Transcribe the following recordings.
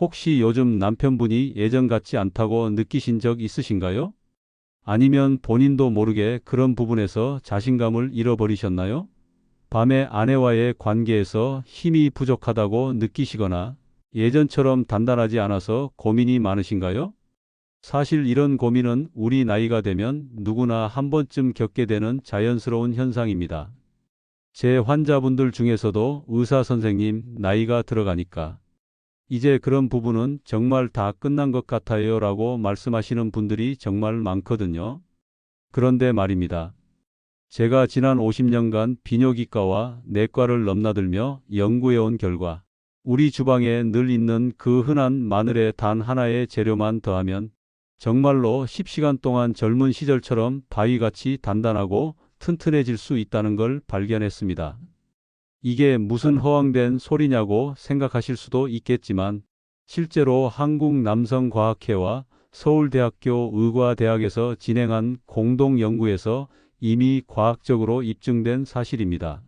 혹시 요즘 남편분이 예전 같지 않다고 느끼신 적 있으신가요? 아니면 본인도 모르게 그런 부분에서 자신감을 잃어버리셨나요? 밤에 아내와의 관계에서 힘이 부족하다고 느끼시거나 예전처럼 단단하지 않아서 고민이 많으신가요? 사실 이런 고민은 우리 나이가 되면 누구나 한 번쯤 겪게 되는 자연스러운 현상입니다. 제 환자분들 중에서도 의사 선생님 나이가 들어가니까 이제 그런 부분은 정말 다 끝난 것 같아요 라고 말씀하시는 분들이 정말 많거든요. 그런데 말입니다. 제가 지난 50년간 비뇨기과와 내과를 넘나들며 연구해온 결과 우리 주방에 늘 있는 그 흔한 마늘의 단 하나의 재료만 더하면 정말로 10시간 동안 젊은 시절처럼 바위같이 단단하고 튼튼해질 수 있다는 걸 발견했습니다. 이게 무슨 허황된 소리냐고 생각하실 수도 있겠지만 실제로 한국남성과학회와 서울대학교 의과대학에서 진행한 공동연구에서 이미 과학적으로 입증된 사실입니다.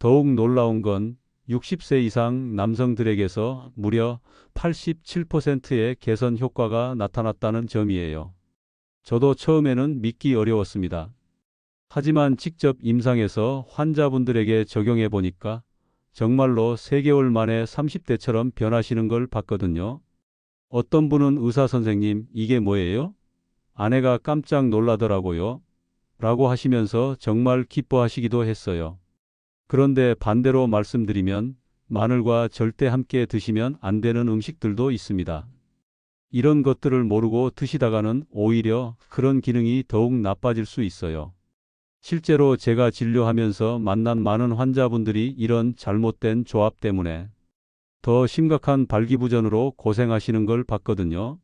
더욱 놀라운 건 60세 이상 남성들에게서 무려 87%의 개선 효과가 나타났다는 점이에요. 저도 처음에는 믿기 어려웠습니다. 하지만 직접 임상에서 환자분들에게 적용해 보니까 정말로 3개월 만에 30대처럼 변하시는 걸 봤거든요. 어떤 분은 의사 선생님, 이게 뭐예요? 아내가 깜짝 놀라더라고요. 라고 하시면서 정말 기뻐하시기도 했어요. 그런데 반대로 말씀드리면 마늘과 절대 함께 드시면 안 되는 음식들도 있습니다. 이런 것들을 모르고 드시다가는 오히려 그런 기능이 더욱 나빠질 수 있어요. 실제로 제가 진료하면서 만난 많은 환자분들이 이런 잘못된 조합 때문에 더 심각한 발기부전으로 고생하시는 걸 봤거든요.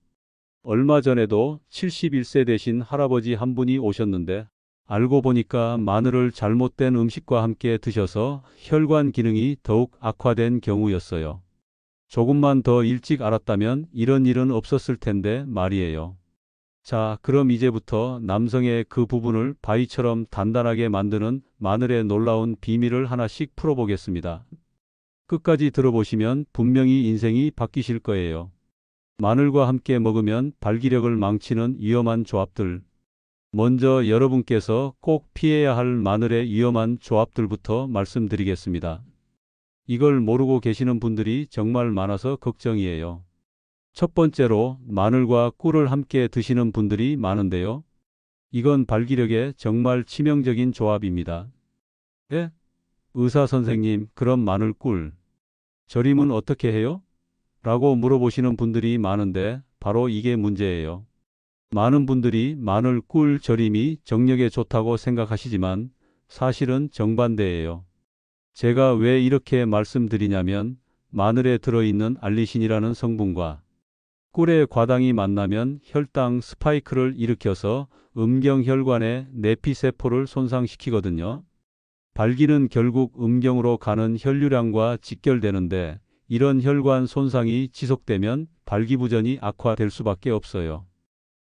얼마 전에도 71세 되신 할아버지 한 분이 오셨는데 알고 보니까 마늘을 잘못된 음식과 함께 드셔서 혈관 기능이 더욱 악화된 경우였어요. 조금만 더 일찍 알았다면 이런 일은 없었을 텐데 말이에요. 자, 그럼 이제부터 남성의 그 부분을 바위처럼 단단하게 만드는 마늘의 놀라운 비밀을 하나씩 풀어보겠습니다. 끝까지 들어보시면 분명히 인생이 바뀌실 거예요. 마늘과 함께 먹으면 발기력을 망치는 위험한 조합들. 먼저 여러분께서 꼭 피해야 할 마늘의 위험한 조합들부터 말씀드리겠습니다. 이걸 모르고 계시는 분들이 정말 많아서 걱정이에요. 첫 번째로 마늘과 꿀을 함께 드시는 분들이 많은데요. 이건 발기력에 정말 치명적인 조합입니다. 예? 의사 선생님, 그럼 마늘 꿀 절임은 어떻게 해요? 라고 물어보시는 분들이 많은데 바로 이게 문제예요. 많은 분들이 마늘 꿀 절임이 정력에 좋다고 생각하시지만 사실은 정반대예요. 제가 왜 이렇게 말씀드리냐면 마늘에 들어있는 알리신이라는 성분과 꿀의 과당이 만나면 혈당 스파이크를 일으켜서 음경혈관의 내피세포를 손상시키거든요. 발기는 결국 음경으로 가는 혈류량과 직결되는데 이런 혈관 손상이 지속되면 발기부전이 악화될 수밖에 없어요.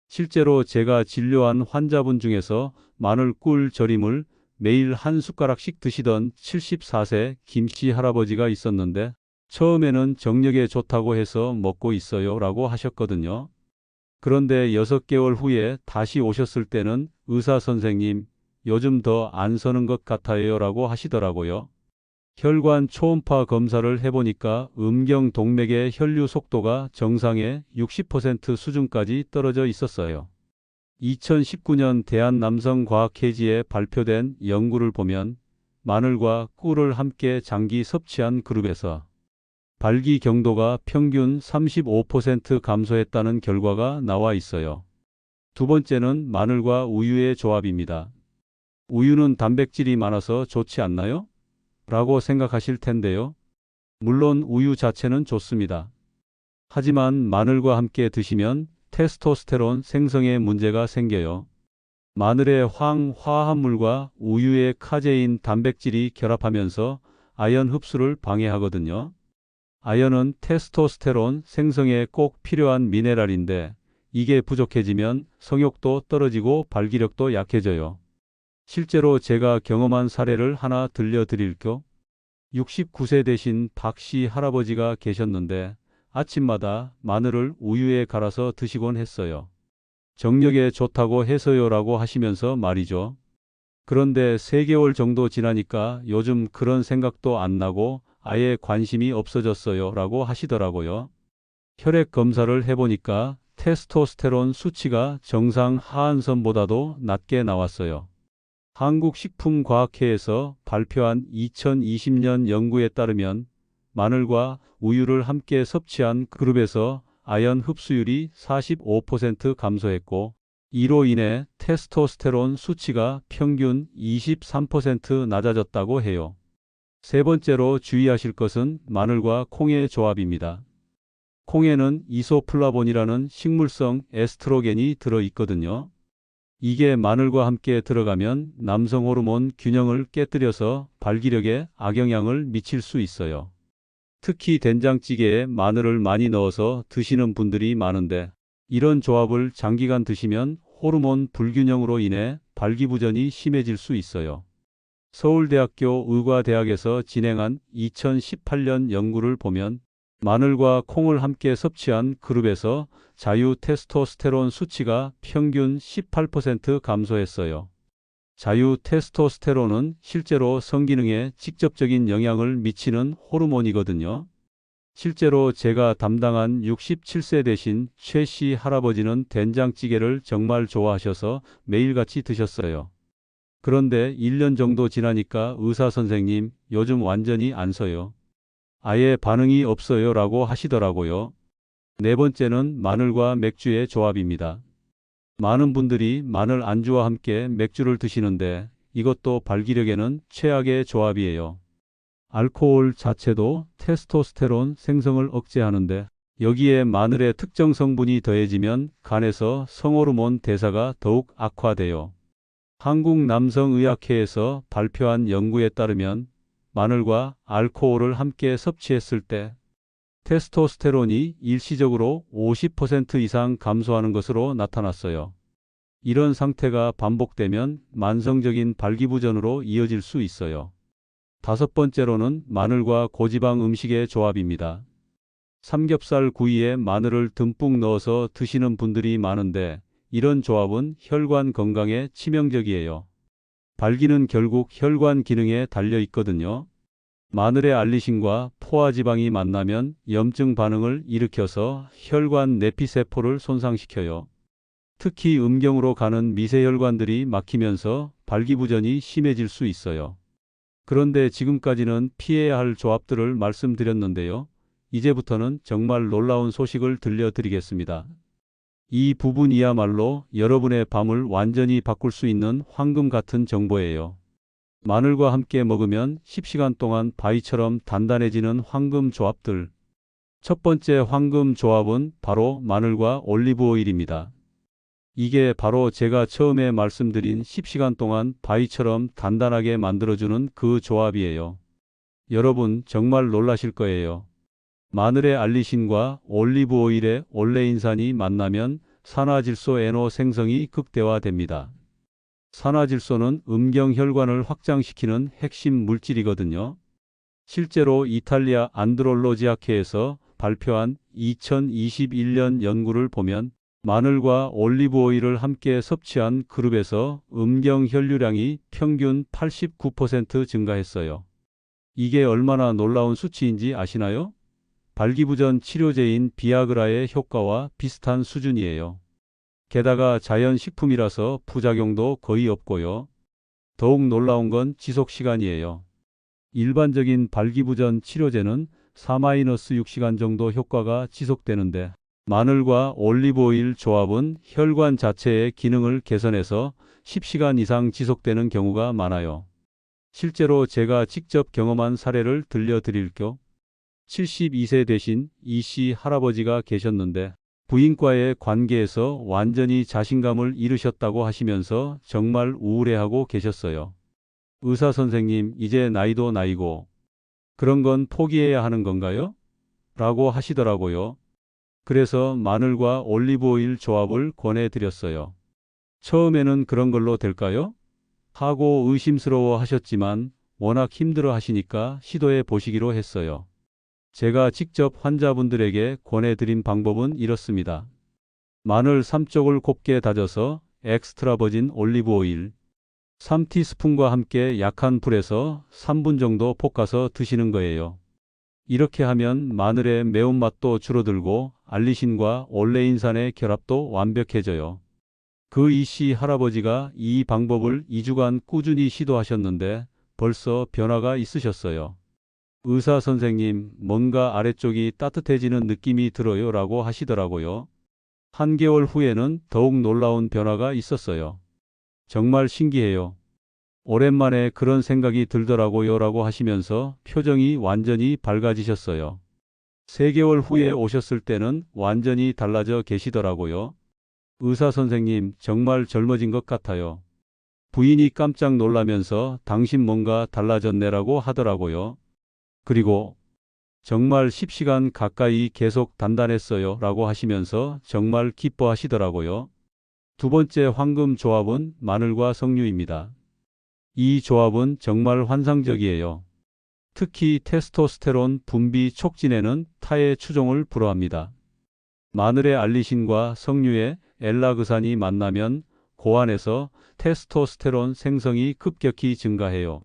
실제로 제가 진료한 환자분 중에서 마늘 꿀 절임을 매일 한 숟가락씩 드시던 74세 김씨 할아버지가 있었는데 처음에는 정력에 좋다고 해서 먹고 있어요 라고 하셨거든요. 그런데 6개월 후에 다시 오셨을 때는 의사 선생님, 요즘 더 안 서는 것 같아요 라고 하시더라고요. 혈관 초음파 검사를 해보니까 음경 동맥의 혈류 속도가 정상의 60% 수준까지 떨어져 있었어요. 2019년 대한남성과학회지에 발표된 연구를 보면 마늘과 꿀을 함께 장기 섭취한 그룹에서 발기 경도가 평균 35% 감소했다는 결과가 나와 있어요. 두 번째는 마늘과 우유의 조합입니다. 우유는 단백질이 많아서 좋지 않나요? 라고 생각하실 텐데요. 물론 우유 자체는 좋습니다. 하지만 마늘과 함께 드시면 테스토스테론 생성에 문제가 생겨요. 마늘의 황화합물과 우유의 카제인 단백질이 결합하면서 아연 흡수를 방해하거든요. 아연은 테스토스테론 생성에 꼭 필요한 미네랄인데 이게 부족해지면 성욕도 떨어지고 발기력도 약해져요. 실제로 제가 경험한 사례를 하나 들려드릴게요. 69세 되신 박 씨 할아버지가 계셨는데 아침마다 마늘을 우유에 갈아서 드시곤 했어요. 정력에 좋다고 해서요라고 하시면서 말이죠. 그런데 3개월 정도 지나니까 요즘 그런 생각도 안 나고 아예 관심이 없어졌어요 라고 하시더라고요. 혈액 검사를 해보니까 테스토스테론 수치가 정상 하한선보다도 낮게 나왔어요. 한국식품과학회에서 발표한 2020년 연구에 따르면 마늘과 우유를 함께 섭취한 그룹에서 아연 흡수율이 45% 감소했고 이로 인해 테스토스테론 수치가 평균 23% 낮아졌다고 해요. 세 번째로 주의하실 것은 마늘과 콩의 조합입니다. 콩에는 이소플라본이라는 식물성 에스트로겐이 들어 있거든요. 이게 마늘과 함께 들어가면 남성 호르몬 균형을 깨뜨려서 발기력에 악영향을 미칠 수 있어요. 특히 된장찌개에 마늘을 많이 넣어서 드시는 분들이 많은데 이런 조합을 장기간 드시면 호르몬 불균형으로 인해 발기부전이 심해질 수 있어요. 서울대학교 의과대학에서 진행한 2018년 연구를 보면 마늘과 콩을 함께 섭취한 그룹에서 자유 테스토스테론 수치가 평균 18% 감소했어요. 자유 테스토스테론은 실제로 성기능에 직접적인 영향을 미치는 호르몬이거든요. 실제로 제가 담당한 67세 되신 최 씨 할아버지는 된장찌개를 정말 좋아하셔서 매일같이 드셨어요. 그런데 1년 정도 지나니까 의사 선생님, 요즘 완전히 안 서요. 아예 반응이 없어요 라고 하시더라고요. 네 번째는 마늘과 맥주의 조합입니다. 많은 분들이 마늘 안주와 함께 맥주를 드시는데 이것도 발기력에는 최악의 조합이에요. 알코올 자체도 테스토스테론 생성을 억제하는데 여기에 마늘의 특정 성분이 더해지면 간에서 성호르몬 대사가 더욱 악화돼요. 한국남성의학회에서 발표한 연구에 따르면 마늘과 알코올을 함께 섭취했을 때 테스토스테론이 일시적으로 50% 이상 감소하는 것으로 나타났어요. 이런 상태가 반복되면 만성적인 발기부전으로 이어질 수 있어요. 다섯 번째로는 마늘과 고지방 음식의 조합입니다. 삼겹살 구이에 마늘을 듬뿍 넣어서 드시는 분들이 많은데 이런 조합은 혈관 건강에 치명적이에요. 발기는 결국 혈관 기능에 달려 있거든요. 마늘의 알리신과 포화지방이 만나면 염증 반응을 일으켜서 혈관 내피세포를 손상시켜요. 특히 음경으로 가는 미세혈관들이 막히면서 발기부전이 심해질 수 있어요. 그런데 지금까지는 피해야 할 조합들을 말씀드렸는데요. 이제부터는 정말 놀라운 소식을 들려드리겠습니다. 이 부분이야말로 여러분의 밤을 완전히 바꿀 수 있는 황금 같은 정보예요. 마늘과 함께 먹으면 10시간 동안 바위처럼 단단해지는 황금 조합들. 첫 번째 황금 조합은 바로 마늘과 올리브 오일입니다. 이게 바로 제가 처음에 말씀드린 10시간 동안 바위처럼 단단하게 만들어주는 그 조합이에요. 여러분 정말 놀라실 거예요. 마늘의 알리신과 올리브 오일의 올레인산이 만나면 산화질소 NO 생성이 극대화됩니다. 산화질소는 음경혈관을 확장시키는 핵심 물질이거든요. 실제로 이탈리아 안드롤로지학회에서 발표한 2021년 연구를 보면 마늘과 올리브 오일을 함께 섭취한 그룹에서 음경 혈류량이 평균 89% 증가했어요. 이게 얼마나 놀라운 수치인지 아시나요? 발기부전 치료제인 비아그라의 효과와 비슷한 수준이에요. 게다가 자연식품이라서 부작용도 거의 없고요. 더욱 놀라운 건 지속 시간이에요. 일반적인 발기부전 치료제는 4-6시간 정도 효과가 지속되는데 마늘과 올리브 오일 조합은 혈관 자체의 기능을 개선해서 10시간 이상 지속되는 경우가 많아요. 실제로 제가 직접 경험한 사례를 들려드릴게요. 72세 되신 이 씨 할아버지가 계셨는데 부인과의 관계에서 완전히 자신감을 잃으셨다고 하시면서 정말 우울해하고 계셨어요. 의사 선생님, 이제 나이도 나이고 그런 건 포기해야 하는 건가요? 라고 하시더라고요. 그래서 마늘과 올리브 오일 조합을 권해드렸어요. 처음에는 그런 걸로 될까요? 하고 의심스러워 하셨지만 워낙 힘들어 하시니까 시도해 보시기로 했어요. 제가 직접 환자분들에게 권해드린 방법은 이렇습니다. 마늘 3쪽을 곱게 다져서 엑스트라 버진 올리브 오일 3티스푼과 함께 약한 불에서 3분 정도 볶아서 드시는 거예요. 이렇게 하면 마늘의 매운맛도 줄어들고 알리신과 올레인산의 결합도 완벽해져요. 그 이씨 할아버지가 이 방법을 2주간 꾸준히 시도하셨는데 벌써 변화가 있으셨어요. 의사 선생님, 뭔가 아래쪽이 따뜻해지는 느낌이 들어요 라고 하시더라고요. 한개월 후에는 더욱 놀라운 변화가 있었어요. 정말 신기해요. 오랜만에 그런 생각이 들더라고요 라고 하시면서 표정이 완전히 밝아지셨어요. 3개월 후에 오셨을 때는 완전히 달라져 계시더라고요. 의사 선생님, 정말 젊어진 것 같아요. 부인이 깜짝 놀라면서 당신 뭔가 달라졌네라고 하더라고요. 그리고 정말 10시간 가까이 계속 단단했어요 라고 하시면서 정말 기뻐하시더라고요. 두 번째 황금 조합은 마늘과 석류입니다. 이 조합은 정말 환상적이에요. 특히 테스토스테론 분비 촉진에는 타의 추종을 불허합니다. 마늘의 알리신과 석류의 엘라그산이 만나면 고안에서 테스토스테론 생성이 급격히 증가해요.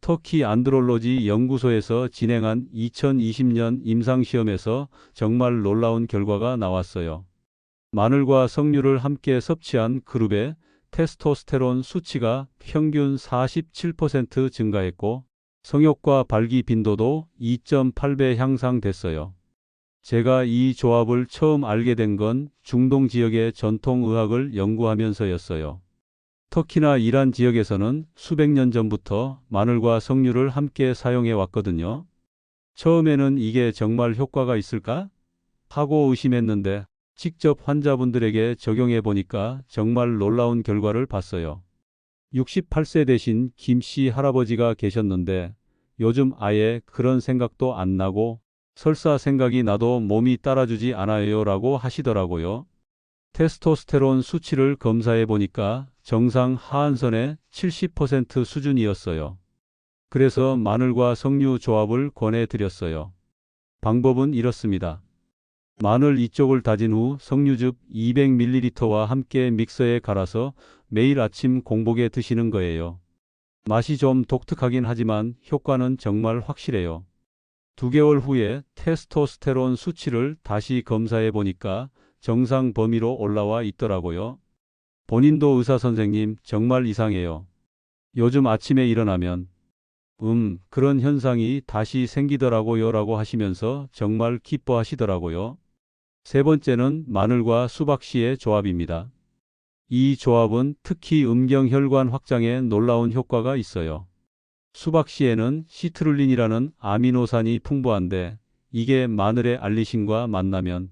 터키 안드롤로지 연구소에서 진행한 2020년 임상시험에서 정말 놀라운 결과가 나왔어요. 마늘과 석류를 함께 섭취한 그룹의 테스토스테론 수치가 평균 47% 증가했고 성욕과 발기 빈도도 2.8배 향상됐어요. 제가 이 조합을 처음 알게 된 건 중동 지역의 전통 의학을 연구하면서였어요. 터키나 이란 지역에서는 수백 년 전부터 마늘과 석류를 함께 사용해 왔거든요. 처음에는 이게 정말 효과가 있을까? 하고 의심했는데 직접 환자분들에게 적용해 보니까 정말 놀라운 결과를 봤어요. 68세 되신 김 씨 할아버지가 계셨는데 요즘 아예 그런 생각도 안 나고 설사 생각이 나도 몸이 따라주지 않아요 라고 하시더라고요. 테스토스테론 수치를 검사해 보니까 정상 하한선의 70% 수준이었어요. 그래서 마늘과 석류 조합을 권해드렸어요. 방법은 이렇습니다. 마늘 2쪽을 다진 후 석류즙 200ml와 함께 믹서에 갈아서 매일 아침 공복에 드시는 거예요. 맛이 좀 독특하긴 하지만 효과는 정말 확실해요. 2개월 후에 테스토스테론 수치를 다시 검사해 보니까 정상 범위로 올라와 있더라고요. 본인도 의사 선생님 정말 이상해요. 요즘 아침에 일어나면 음, 그런 현상이 다시 생기더라고요 라고 하시면서 정말 기뻐하시더라고요. 세 번째는 마늘과 수박씨의 조합입니다. 이 조합은 특히 음경혈관 확장에 놀라운 효과가 있어요. 수박씨에는 시트룰린이라는 아미노산이 풍부한데 이게 마늘의 알리신과 만나면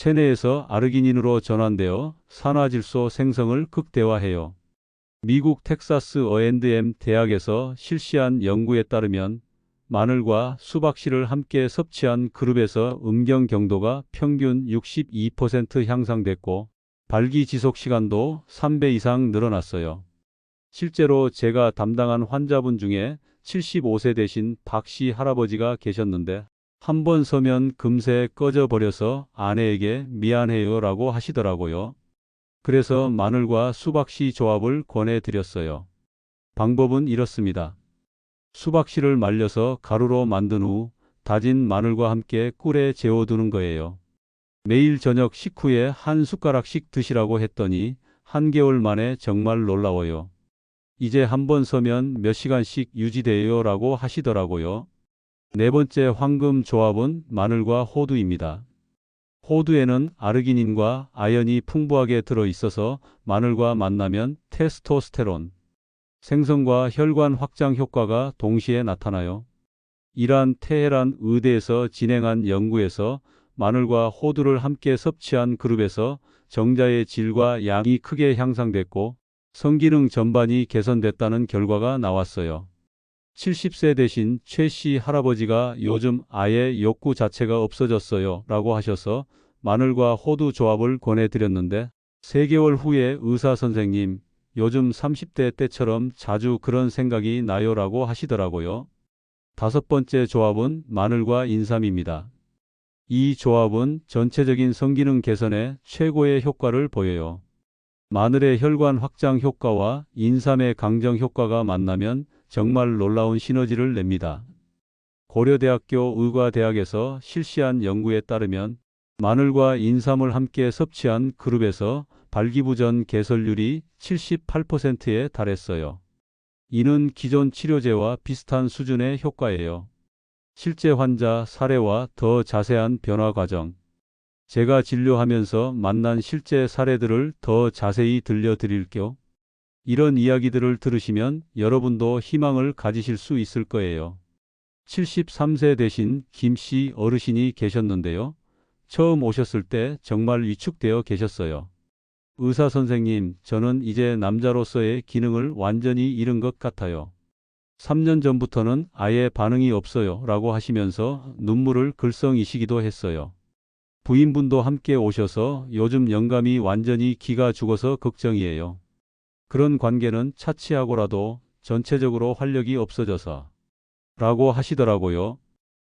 체내에서 아르기닌으로 전환되어 산화질소 생성을 극대화해요. 미국 텍사스 어앤드엠 대학에서 실시한 연구에 따르면 마늘과 수박씨를 함께 섭취한 그룹에서 음경 경도가 평균 62% 향상됐고 발기 지속 시간도 3배 이상 늘어났어요. 실제로 제가 담당한 환자분 중에 75세 되신 박씨 할아버지가 계셨는데 한 번 서면 금세 꺼져 버려서 아내에게 미안해요 라고 하시더라고요. 그래서 마늘과 수박씨 조합을 권해드렸어요. 방법은 이렇습니다. 수박씨를 말려서 가루로 만든 후 다진 마늘과 함께 꿀에 재워두는 거예요. 매일 저녁 식후에 한 숟가락씩 드시라고 했더니 한 개월 만에 정말 놀라워요. 이제 한 번 서면 몇 시간씩 유지돼요 라고 하시더라고요. 네 번째 황금 조합은 마늘과 호두입니다. 호두에는 아르기닌과 아연이 풍부하게 들어 있어서 마늘과 만나면 테스토스테론, 생성과 혈관 확장 효과가 동시에 나타나요. 이란 테헤란 의대에서 진행한 연구에서 마늘과 호두를 함께 섭취한 그룹에서 정자의 질과 양이 크게 향상됐고 성기능 전반이 개선됐다는 결과가 나왔어요. 70세 되신 최 씨 할아버지가 요즘 아예 욕구 자체가 없어졌어요 라고 하셔서 마늘과 호두 조합을 권해드렸는데 3개월 후에 의사 선생님 요즘 30대 때처럼 자주 그런 생각이 나요 라고 하시더라고요. 다섯 번째 조합은 마늘과 인삼입니다. 이 조합은 전체적인 성기능 개선에 최고의 효과를 보여요. 마늘의 혈관 확장 효과와 인삼의 강정 효과가 만나면 정말 놀라운 시너지를 냅니다. 고려대학교 의과대학에서 실시한 연구에 따르면 마늘과 인삼을 함께 섭취한 그룹에서 발기부전 개설률이 78%에 달했어요. 이는 기존 치료제와 비슷한 수준의 효과예요. 실제 환자 사례와 더 자세한 변화 과정. 제가 진료하면서 만난 실제 사례들을 더 자세히 들려드릴게요. 이런 이야기들을 들으시면 여러분도 희망을 가지실 수 있을 거예요. 73세 되신 김씨 어르신이 계셨는데요. 처음 오셨을 때 정말 위축되어 계셨어요. 의사 선생님, 저는 이제 남자로서의 기능을 완전히 잃은 것 같아요. 3년 전부터는 아예 반응이 없어요. 라고 하시면서 눈물을 글썽이시기도 했어요. 부인분도 함께 오셔서 요즘 영감이 완전히 기가 죽어서 걱정이에요. 그런 관계는 차치하고라도 전체적으로 활력이 없어져서 라고 하시더라고요.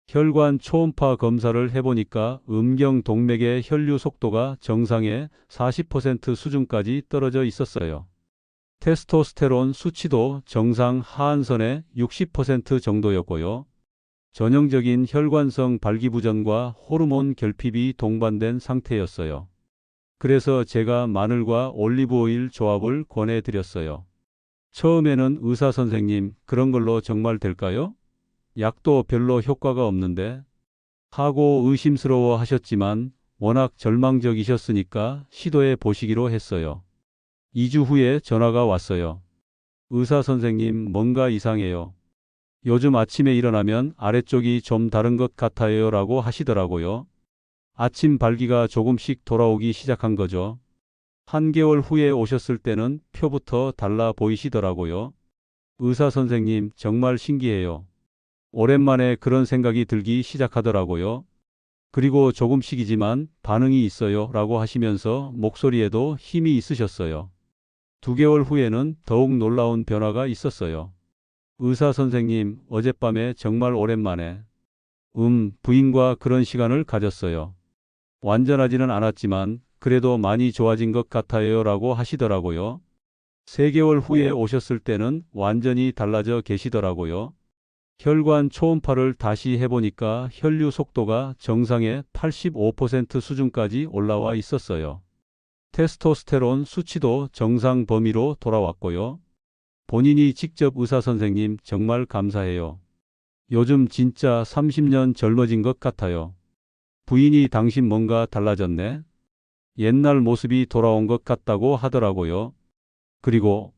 혈관 초음파 검사를 해보니까 음경 동맥의 혈류 속도가 정상의 40% 수준까지 떨어져 있었어요. 테스토스테론 수치도 정상 하한선의 60% 정도였고요. 전형적인 혈관성 발기부전과 호르몬 결핍이 동반된 상태였어요. 그래서 제가 마늘과 올리브 오일 조합을 권해드렸어요. 처음에는 의사 선생님, 그런 걸로 정말 될까요? 약도 별로 효과가 없는데 하고 의심스러워 하셨지만 워낙 절망적이셨으니까 시도해 보시기로 했어요. 2주 후에 전화가 왔어요. 의사 선생님, 뭔가 이상해요. 요즘 아침에 일어나면 아래쪽이 좀 다른 것 같아요 라고 하시더라고요. 아침 발기가 조금씩 돌아오기 시작한 거죠. 한 개월 후에 오셨을 때는 표부터 달라 보이시더라고요. 의사 선생님, 정말 신기해요. 오랜만에 그런 생각이 들기 시작하더라고요. 그리고 조금씩이지만 반응이 있어요 라고 하시면서 목소리에도 힘이 있으셨어요. 두 개월 후에는 더욱 놀라운 변화가 있었어요. 의사 선생님, 어젯밤에 정말 오랜만에 음, 부인과 그런 시간을 가졌어요. 완전하지는 않았지만 그래도 많이 좋아진 것 같아요 라고 하시더라고요. 3개월 후에 오셨을 때는 완전히 달라져 계시더라고요. 혈관 초음파를 다시 해보니까 혈류 속도가 정상의 85% 수준까지 올라와 있었어요. 테스토스테론 수치도 정상 범위로 돌아왔고요. 본인이 직접 의사 선생님 정말 감사해요. 요즘 진짜 30년 젊어진 것 같아요. 부인이 당신 뭔가 달라졌네? 옛날 모습이 돌아온 것 같다고 하더라고요. 그리고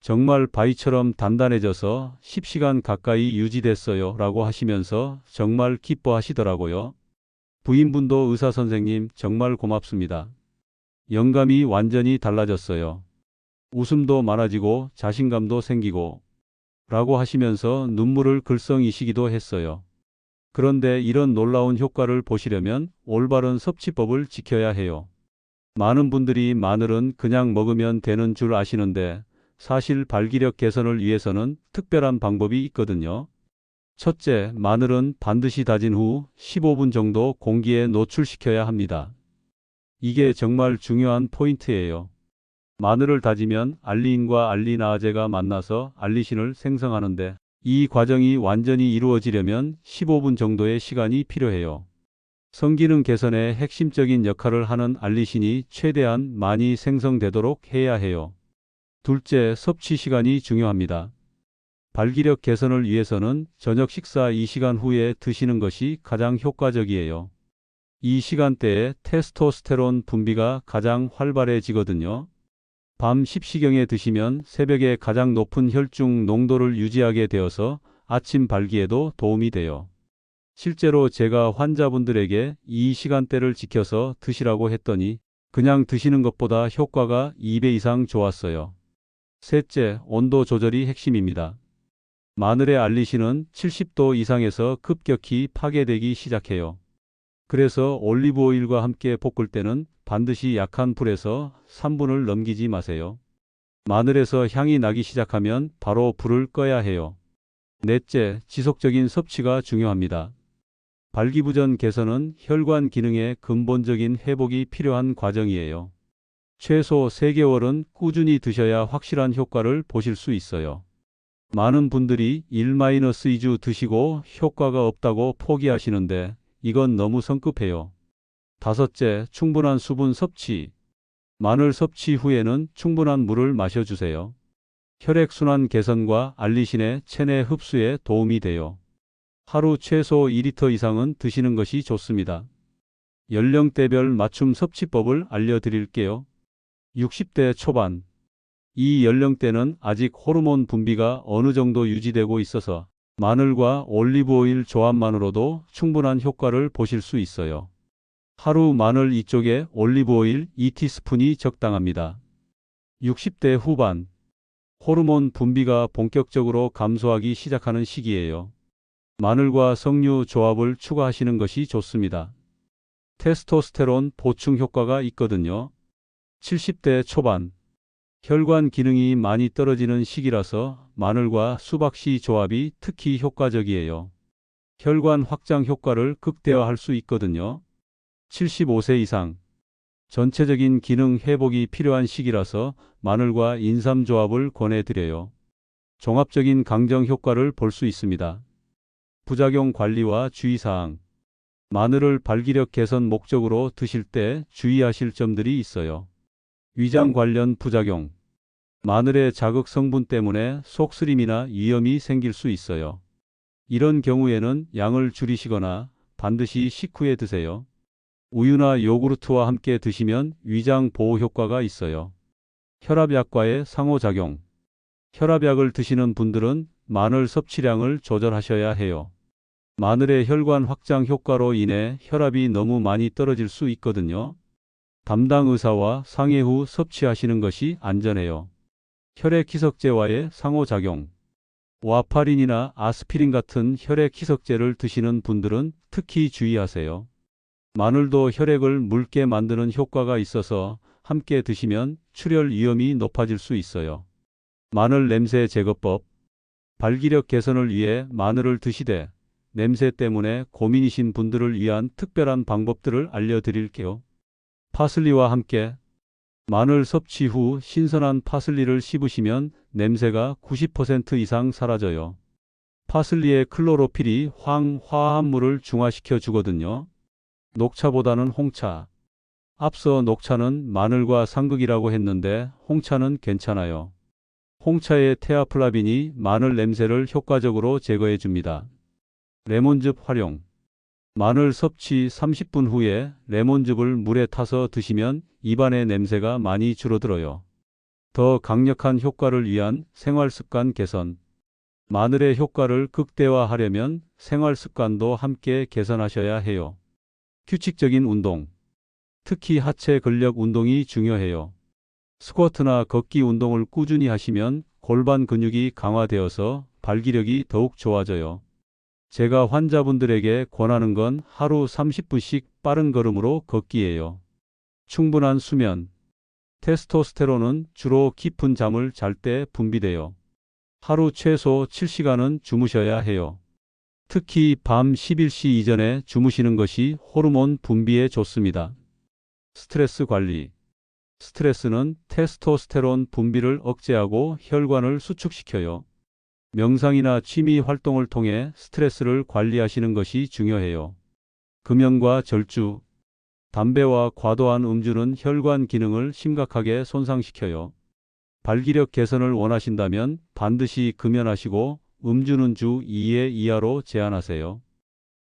정말 바위처럼 단단해져서 10시간 가까이 유지됐어요. 라고 하시면서 정말 기뻐하시더라고요. 부인분도 의사 선생님 정말 고맙습니다. 영감이 완전히 달라졌어요. 웃음도 많아지고 자신감도 생기고 라고 하시면서 눈물을 글썽이시기도 했어요. 그런데 이런 놀라운 효과를 보시려면 올바른 섭취법을 지켜야 해요. 많은 분들이 마늘은 그냥 먹으면 되는 줄 아시는데 사실 발기력 개선을 위해서는 특별한 방법이 있거든요. 첫째, 마늘은 반드시 다진 후 15분 정도 공기에 노출시켜야 합니다. 이게 정말 중요한 포인트예요. 마늘을 다지면 알리인과 알리나아제가 만나서 알리신을 생성하는데 이 과정이 완전히 이루어지려면 15분 정도의 시간이 필요해요. 성기능 개선에 핵심적인 역할을 하는 알리신이 최대한 많이 생성되도록 해야 해요. 둘째, 섭취 시간이 중요합니다. 발기력 개선을 위해서는 저녁 식사 2시간 후에 드시는 것이 가장 효과적이에요. 이 시간대에 테스토스테론 분비가 가장 활발해지거든요. 밤 10시경에 드시면 새벽에 가장 높은 혈중 농도를 유지하게 되어서 아침 발기에도 도움이 돼요. 실제로 제가 환자분들에게 이 시간대를 지켜서 드시라고 했더니 그냥 드시는 것보다 효과가 2배 이상 좋았어요. 셋째, 온도 조절이 핵심입니다. 마늘의 알리신은 70도 이상에서 급격히 파괴되기 시작해요. 그래서 올리브 오일과 함께 볶을 때는 반드시 약한 불에서 3분을 넘기지 마세요. 마늘에서 향이 나기 시작하면 바로 불을 꺼야 해요. 넷째, 지속적인 섭취가 중요합니다. 발기부전 개선은 혈관 기능의 근본적인 회복이 필요한 과정이에요. 최소 3개월은 꾸준히 드셔야 확실한 효과를 보실 수 있어요. 많은 분들이 1-2주 드시고 효과가 없다고 포기하시는데 이건 너무 성급해요. 다섯째, 충분한 수분 섭취. 마늘 섭취 후에는 충분한 물을 마셔주세요. 혈액순환 개선과 알리신의 체내 흡수에 도움이 돼요. 하루 최소 2리터 이상은 드시는 것이 좋습니다. 연령대별 맞춤 섭취법을 알려드릴게요. 60대 초반. 이 연령대는 아직 호르몬 분비가 어느 정도 유지되고 있어서 마늘과 올리브오일 조합만으로도 충분한 효과를 보실 수 있어요. 하루 마늘 2쪽에 올리브오일 2티스푼이 적당합니다. 60대 후반. 호르몬 분비가 본격적으로 감소하기 시작하는 시기예요. 마늘과 석류 조합을 추가하시는 것이 좋습니다. 테스토스테론 보충 효과가 있거든요. 70대 초반. 혈관 기능이 많이 떨어지는 시기라서 마늘과 수박씨 조합이 특히 효과적이에요. 혈관 확장 효과를 극대화할 수 있거든요. 75세 이상. 전체적인 기능 회복이 필요한 시기라서 마늘과 인삼 조합을 권해드려요. 종합적인 강정 효과를 볼 수 있습니다. 부작용 관리와 주의사항. 마늘을 발기력 개선 목적으로 드실 때 주의하실 점들이 있어요. 위장 관련 부작용. 마늘의 자극 성분 때문에 속쓰림이나 위염이 생길 수 있어요. 이런 경우에는 양을 줄이시거나 반드시 식후에 드세요. 우유나 요구르트와 함께 드시면 위장 보호 효과가 있어요. 혈압약과의 상호작용. 혈압약을 드시는 분들은 마늘 섭취량을 조절하셔야 해요. 마늘의 혈관 확장 효과로 인해 혈압이 너무 많이 떨어질 수 있거든요. 담당 의사와 상해 후 섭취하시는 것이 안전해요. 혈액 희석제와의 상호작용. 와파린이나 아스피린 같은 혈액 희석제를 드시는 분들은 특히 주의하세요. 마늘도 혈액을 묽게 만드는 효과가 있어서 함께 드시면 출혈 위험이 높아질 수 있어요. 마늘 냄새 제거법. 발기력 개선을 위해 마늘을 드시되 냄새 때문에 고민이신 분들을 위한 특별한 방법들을 알려드릴게요. 파슬리와 함께 마늘 섭취 후 신선한 파슬리를 씹으시면 냄새가 90% 이상 사라져요. 파슬리의 클로로필이 황화합물을 중화시켜 주거든요. 녹차보다는 홍차. 앞서 녹차는 마늘과 상극이라고 했는데 홍차는 괜찮아요. 홍차의 테아플라빈이 마늘 냄새를 효과적으로 제거해 줍니다. 레몬즙 활용. 마늘 섭취 30분 후에 레몬즙을 물에 타서 드시면 입안의 냄새가 많이 줄어들어요. 더 강력한 효과를 위한 생활 습관 개선. 마늘의 효과를 극대화하려면 생활 습관도 함께 개선하셔야 해요. 규칙적인 운동. 특히 하체 근력 운동이 중요해요. 스쿼트나 걷기 운동을 꾸준히 하시면 골반 근육이 강화되어서 발기력이 더욱 좋아져요. 제가 환자분들에게 권하는 건 하루 30분씩 빠른 걸음으로 걷기예요. 충분한 수면. 테스토스테론은 주로 깊은 잠을 잘 때 분비돼요. 하루 최소 7시간은 주무셔야 해요. 특히 밤 11시 이전에 주무시는 것이 호르몬 분비에 좋습니다. 스트레스 관리. 스트레스는 테스토스테론 분비를 억제하고 혈관을 수축시켜요. 명상이나 취미 활동을 통해 스트레스를 관리하시는 것이 중요해요. 금연과 절주. 담배와 과도한 음주는 혈관 기능을 심각하게 손상시켜요. 발기력 개선을 원하신다면 반드시 금연하시고 음주는 주 2회 이하로 제한하세요.